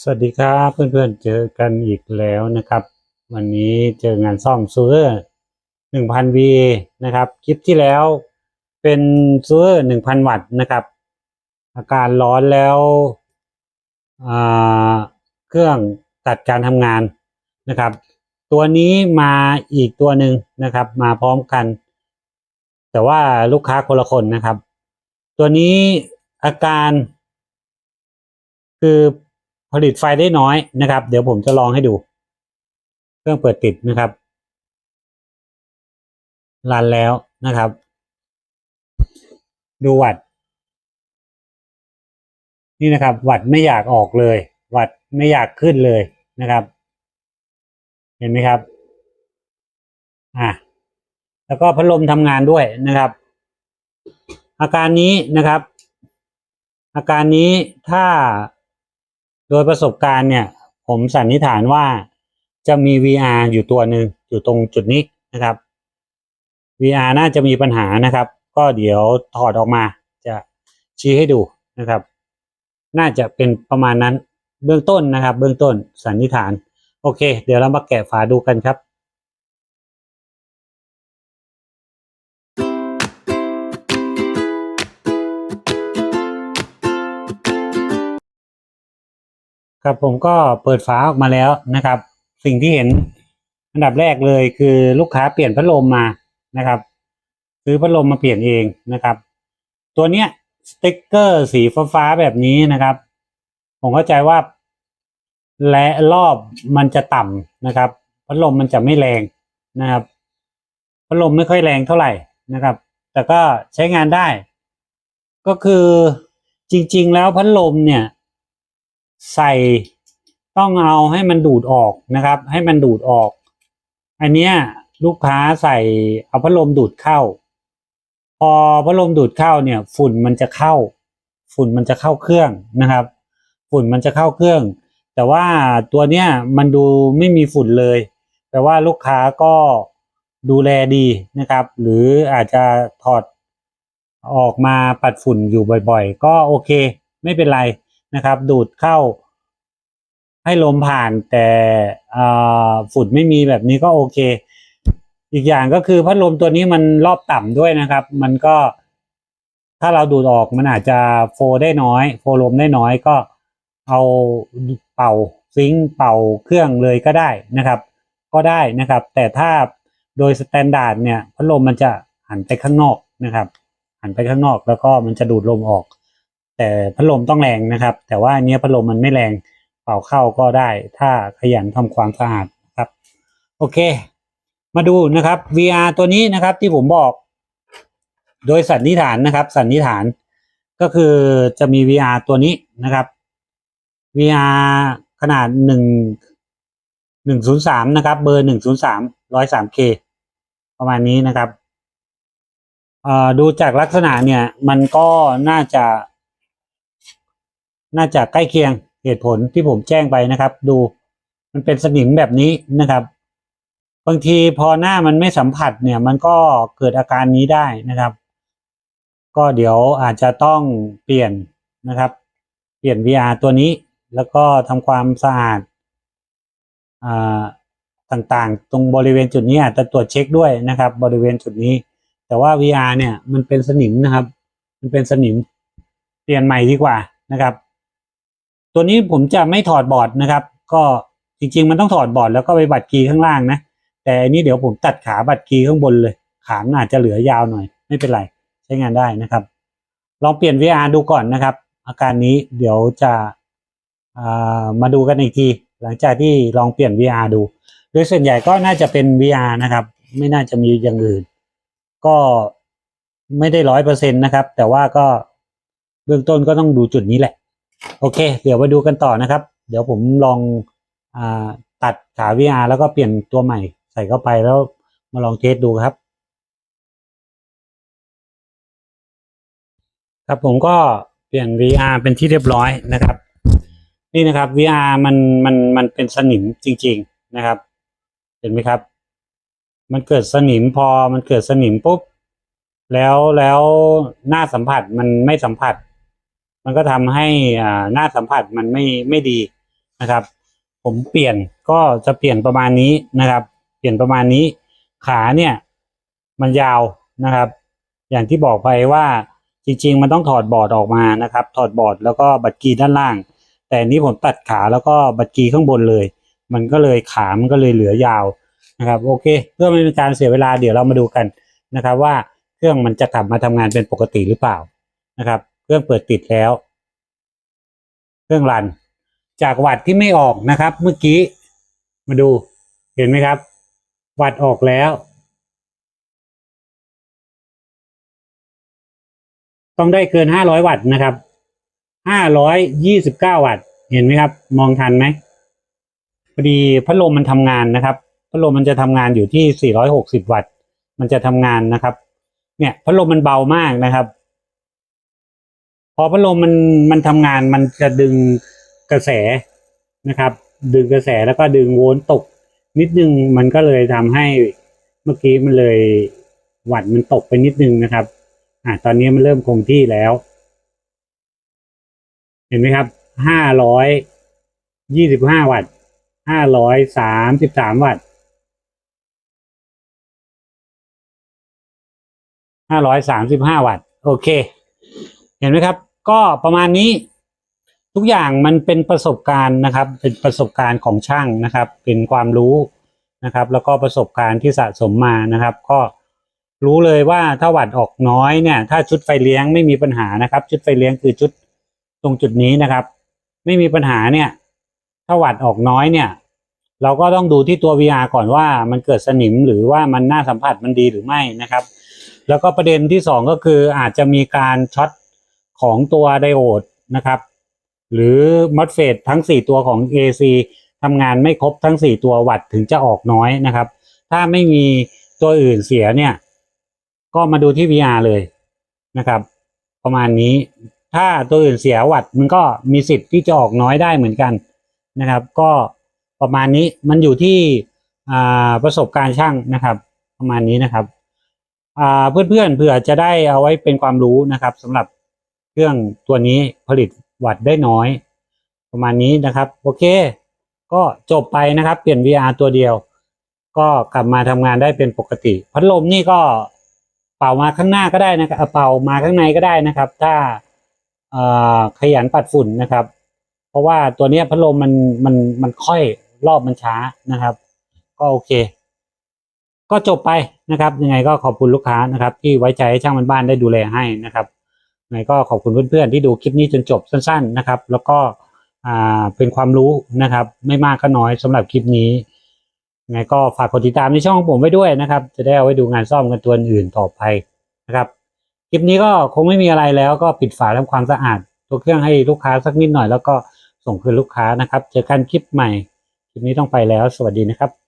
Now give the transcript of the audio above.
สวัสดีครับเพื่อนๆเจอกันอีกแล้วนะครับ วันนี้เจองานซ่อมซูเ e อร์หนึ่งพัน VA นะครับ คลิปที่แล้วเป็นซูเ e อร์หนึ่งพันวัตต์นะครับ อาการร้อนแล้วเครื่องตัดการทำงานนะครับ ตัวนี้มาอีกตัวหนึ่งนะครับ มาพร้อมกัน แต่ว่าลูกค้าคนละคนนะครับ ตัวนี้อาการคือ ผลิตไฟได้น้อยนะครับ เดี๋ยวผมจะลองให้ดู เครื่องเปิดติดนะครับรันแล้วนะครับ ดูวัด นี่นะครับ วัดไม่อยากออกเลย วัดไม่อยากขึ้นเลยนะครับ เห็นไหมครับ อะแล้วก็พัดลมทำงานด้วยนะครับ อาการนี้นะครับ อาการนี้ถ้า โดยประสบการณ์เนี่ย ผมสันนิษฐานว่าจะมี VR อยู่ตัวหนึ่งอยู่ตรงจุดนี้นะครับ VR น่าจะมีปัญหานะครับ ก็เดี๋ยวถอดออกมาจะชี้ให้ดูนะครับ น่าจะเป็นประมาณนั้นเบื้องต้นนะครับ เบื้องต้นสันนิษฐาน โอเค เดี๋ยวเรามาแกะฝาดูกันครับ ครับผมก็เปิดฝาออกมาแล้วนะครับ สิ่งที่เห็นอันดับแรกเลยคือลูกค้าเปลี่ยนพัดลมมานะครับ ซื้อพัดลมมาเปลี่ยนเองนะครับ ตัวเนี้ยสติ๊กเกอร์สีฟ้าๆแบบนี้นะครับ ผมเข้าใจว่าและรอบมันจะต่ำนะครับ พัดลมมันจะไม่แรงนะครับพัดลมไม่ค่อยแรงเท่าไหร่นะครับ แต่ก็ใช้งานได้ ก็คือจริง ๆ แล้วพัดลมเนี่ย ใส่ต้องเอาให้มันดูดออกนะครับ ให้มันดูดออก อันเนี้ยลูกค้าใส่เอาพัดลมดูดเข้า พอพัดลมดูดเข้าเนี่ย ฝุ่นมันจะเข้า ฝุ่นมันจะเข้าเครื่องนะครับ ฝุ่นมันจะเข้าเครื่อง แต่ว่าตัวเนี้ยมันดูไม่มีฝุ่นเลยแปลว่าลูกค้าก็ดูแลดีนะครับ หรืออาจจะถอดออกมาปัดฝุ่นอยู่บ่อยๆ ก็โอเค ไม่เป็นไร นะครับ ดูดเข้า ให้ลมผ่านแต่ฝุ่นไม่มีแบบนี้ก็โอเค อีกอย่างก็คือพัดลมตัวนี้มันรอบต่ำด้วยนะครับ มันก็ ถ้าเราดูดออกมันอาจจะโฟได้น้อย โฟลมได้น้อยก็เอาเป่าซิงเป่าเครื่องเลยก็ได้นะครับ ก็ได้นะครับ แต่ถ้าโดยสแตนดาร์ดเนี่ยพัดลมมันจะหันไปข้างนอกนะครับ หันไปข้างนอกแล้วก็มันจะดูดลมออก แต่พัดลมต้องแรงนะครับ แต่ว่าเนี้ยพัดลมมันไม่แรงเป่าเข้าก็ได้ ถ้าขยันทำความสะอาดนะครับ โอเค มาดูนะครับ VR ตัวนี้นะครับที่ผมบอก โดยสันนิษฐานนะครับ สันนิษฐานก็คือจะมี VR ตัวนี้นะครับ VR ขนาดหนึ่งหนึ่งศูนย์สามนะครับ เบอร์หนึ่งศูนย์สามร้อยสามเคประมาณนี้นะครับดูจากลักษณะเนี่ยมันก็น่าจะ น่าจะใกล้เคียงเหตุผลที่ผมแจ้งไปนะครับ ดูมันเป็นสนิมแบบนี้นะครับ บางทีพอหน้ามันไม่สัมผัสเนี่ย มันก็เกิดอาการนี้ได้นะครับ ก็เดี๋ยวอาจจะต้องเปลี่ยนนะครับ เปลี่ยน VR ตัวนี้แล้วก็ทำความสะอาดอ่าต่างๆ ตรงบริเวณจุดนี้อาจจะตรวจเช็คด้วยนะครับ บริเวณจุดนี้ แต่ว่า VR เนี่ยมันเป็นสนิมนะครับ มันเป็นสนิมเปลี่ยนใหม่ดีกว่านะครับ ตัวนี้ผมจะไม่ถอดบอร์ดนะครับ ก็จริงๆ มันต้องถอดบอร์ดแล้วก็ไปบัตรคีย์ข้างล่างนะ แต่อันนี้เดี๋ยวผมตัดขาบัตรคีย์ข้างบนเลย ขามันอาจจะเหลือยาวหน่อย ไม่เป็นไร ใช้งานได้นะครับ ลองเปลี่ยน VR ดูก่อนนะครับ อาการนี้เดี๋ยวจะามาดูกันอีกที หลังจากที่ลองเปลี่ยน VR ดู โดยส่วนใหญ่ก็น่าจะเป็น VR นะครับ ไม่น่าจะมีอย่างอื่น ก็ไม่ได้ร้อยเปอร์เซ็นต์นะครับ แต่ว่าก็เบื้องต้นก็ต้องดูจุดนี้แหละ โอเค เดี๋ยวมาดูกันต่อนะครับ เดี๋ยวผมลองอตัดขา VR แล้วก็เปลี่ยนตัวใหม่ใส่เข้าไปแล้วมาลองเทสดูครับ ครับผมก็เปลี่ยน VR เป็นที่เรียบร้อยนะครับ นี่นะครับ VR มันมันมันเป็นสนิมจริง ๆนะครับ เห็นไหมครับ มันเกิดสนิมพอมันเกิดสนิมปุ๊บแล้วแล้วหน้าสัมผัสมันไม่สัมผัส มันก็ทำให้อ่าหน้าสัมผัสมันไม่ไม่ดีนะครับ ผมเปลี่ยนก็จะเปลี่ยนประมาณนี้นะครับ เปลี่ยนประมาณนี้ ขาเนี่ยมันยาวนะครับ อย่างที่บอกไปว่าจริงๆ มันต้องถอดบอร์ดออกมานะครับ ถอดบอร์ดแล้วก็บัตรกีด้านล่าง แต่นนี้ผมตัดขาแล้วก็บัตรกีข้างบนเลย มันก็เลยขามันก็เลยเหลือยาวนะครับ โอเค เพื่อไม่เป็นการเสียเวลาเดี๋ยวเรามาดูกันนะครับ ว่าเครื่องมันจะกลับมาทำงานเป็นปกติหรือเปล่านะครับ เครื่องเปิดติดแล้ว เครื่องรัน จากวัดที่ไม่ออกนะครับ เมื่อกี้ มาดู เห็นไหมครับ วัดออกแล้ว ต้องได้เกินห้าร้อยวัตต์นะครับห้าร้อยยี่สิบเก้าวัตต์เห็นไหมครับ มองทันไหมพอดีพัดลมมันทำงานนะครับพัดลมมันจะทำงานอยู่ที่สี่ร้อยหกสิบวัตต์ มันจะทำงานนะครับ เนี่ยพัดลมมันเบามากนะครับ พอพัดลมมันมันทำงานมันจะดึงกระแสนะครับ ดึงกระแสแล้วก็ดึงโวลต์ตก นิดนึงมันก็เลยทำให้เมื่อกี้มันเลยวัตต์มันตกไปนิดนึงนะครับ อ่าตอนนี้มันเริ่มคงที่แล้ว เห็นไหมครับห้าร้อยยี่สิบห้าวัตต์ห้าร้อยสามสิบสามวัตต์ห้าร้อยสามสิบห้าวัตต์ โอเค เห็นไหมครับ ก็ประมาณนี้ ทุกอย่างมันเป็นประสบการณ์นะครับ เป็นประสบการณ์ของช่างนะครับ เป็นความรู้นะครับ แล้วก็ประสบการณ์ที่สะสมมานะครับ ก็รู้เลยว่าถ้าหวัดออกน้อยเนี่ย ถ้าชุดไฟเลี้ยงไม่มีปัญหานะครับ ชุดไฟเลี้ยงคือชุดตรงจุดนี้นะครับ ไม่มีปัญหาเนี่ย ถ้าหวัดออกน้อยเนี่ย เราก็ต้องดูที่ตัว VR ก่อนว่ามันเกิดสนิมหรือว่ามันน่าสัมผัสมันดีหรือไม่นะครับ แล้วก็ประเด็นที่สองก็คืออาจจะมีการช็อต ของตัวไดโอดนะครับ หรือมอสเฟตทั้ง 4 ตัวของ AC ทำงานไม่ครบทั้ง 4 ตัววัตต์ถึงจะออกน้อยนะครับ ถ้าไม่มีตัวอื่นเสียเนี่ย ก็มาดูที่ VR เลยนะครับ ประมาณนี้ถ้าตัวอื่นเสียวัตต์มันก็มีสิทธิ์ที่จะออกน้อยได้เหมือนกันนะครับ ก็ประมาณนี้มันอยู่ที่ประสบการณ์ช่างนะครับ ประมาณนี้นะครับอ่าเพื่อนๆเผื่อจะได้เอาไว้เป็นความรู้นะครับสำหรับ เครื่องตัวนี้ผลิตวัตต์ได้น้อย ประมาณนี้นะครับ โอเค ก็จบไปนะครับ เปลี่ยน VR ตัวเดียว ก็กลับมาทำงานได้เป็นปกติ พัดลมนี่ก็เป่ามาข้างหน้าก็ได้นะครับเอ่อเป่ามาข้างในก็ได้นะครับ ถ้าขยันปัดฝุ่นนะครับ เพราะว่าตัวนี้พัดลมมันมันมันค่อยรอบมันช้านะครับ ก็โอเค ก็จบไปนะครับ ยังไงก็ขอบคุณลูกค้านะครับ ที่ไว้ใจให้ช่างมันบ้านได้ดูแลให้นะครับ ไงก็ขอบคุณเพื่อนๆ ที่ดูคลิปนี้จนจบสั้น ๆนะครับ แล้วก็เป็นความรู้นะครับ ไม่มากก็น้อยสำหรับคลิปนี้ไงก็ฝากกดติดตามในช่องของผมไว้ด้วยนะครับ จะได้เอาไว้ดูงานซ่อมกันตัวอื่นต่อไปนะครับคลิปนี้ก็คงไม่มีอะไรแล้วก็ปิดฝาทำความสะอาด ตัวเครื่องให้ลูกค้าสักนิดหน่อยแล้วก็ส่งคืนลูกค้านะครับ เจอกันคลิปใหม่ คลิปนี้ต้องไปแล้ว สวัสดีนะครับ